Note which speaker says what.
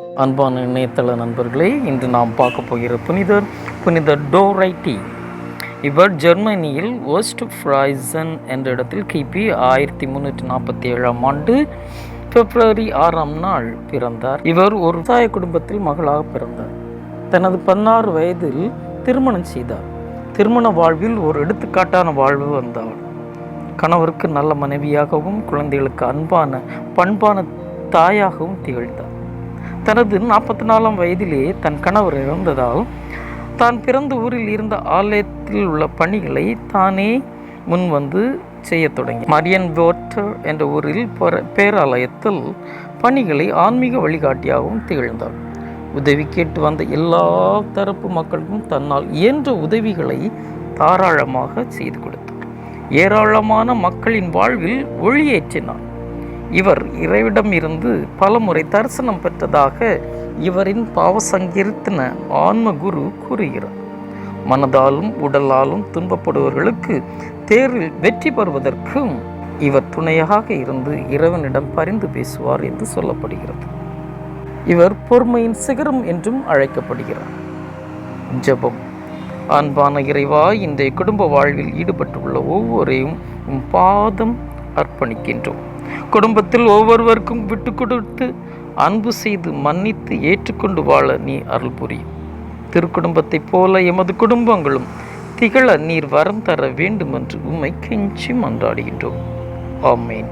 Speaker 1: அன்பான இணையதள நண்பர்களே இன்று நாம் பார்க்க போகிற புனிதர் புனித டோரைட்டி இவர் ஜெர்மனியில் ஓஸ்ட் ஃப்ரைசன் என்ற இடத்தில் கிபி ஆயிரத்தி முந்நூற்றி நாற்பத்தி ஏழாம் ஆண்டு பிப்ரவரி ஆறாம் நாள் பிறந்தார். இவர் ஒரு விவசாய குடும்பத்தில் மகளாக பிறந்தார். தனது பதினாறு வயதில் திருமணம் செய்தார். திருமண வாழ்வில் ஒரு எடுத்துக்காட்டான வாழ்வு வந்தார். கணவருக்கு நல்ல மனைவியாகவும் குழந்தைகளுக்கு அன்பான பண்பான தாயாகவும் திகழ்ந்தார். தனது நாற்பத்தி நாலாம் வயதிலே தன் கணவர் இறந்ததால் தான் பிறந்த ஊரில் இருந்த ஆலயத்தில் உள்ள பணிகளை தானே முன் வந்து செய்யத் தொடங்கி மரியன் வோட்டர் என்ற ஊரில் பேராலயத்தில் பணிகளை ஆன்மீக வழிகாட்டியாகவும் திகழ்ந்தார். உதவி கேட்டு வந்த எல்லா தரப்பு மக்களுக்கும் தன்னால் இயன்ற உதவிகளை தாராளமாக செய்து கொடுத்தார். ஏராளமான மக்களின் வாழ்வில் ஒளியேற்றினார் இவர் இறைவிடம் இருந்து பலமுறை தரிசனம் பெற்றதாக இவரின் பாவசங்கீர்த்தன ஆன்ம குரு கூறுகிறார். மனதாலும் உடலாலும் துன்பப்படுபவர்களுக்கு தேர்வில் வெற்றி பெறுவதற்கும் இவர் துணையாக இருந்து இறைவனிடம் பரிந்து பேசுவார் என்று சொல்லப்படுகிறது. இவர் பொறுமையின் சிகரம் என்றும் அழைக்கப்படுகிறார். ஜெபம். அன்பான இறைவா இன்றைய குடும்ப வாழ்வில் ஈடுபட்டுள்ள ஒவ்வொரையும் பாதம் அர்ப்பணிக்கின்றோம். குடும்பத்தில் ஒவ்வொருவருக்கும் விட்டு கொடுத்து அன்பு செய்து மன்னித்து ஏற்றுக்கொண்டு வாழ நீ அருள் புரியும். திருக்குடும்பத்தைப் போல எமது குடும்பங்களும் திகழ நீர் வரம் தர வேண்டும் என்று உம்மை கெஞ்சி மன்றாடுகின்றோம். ஆமேன்.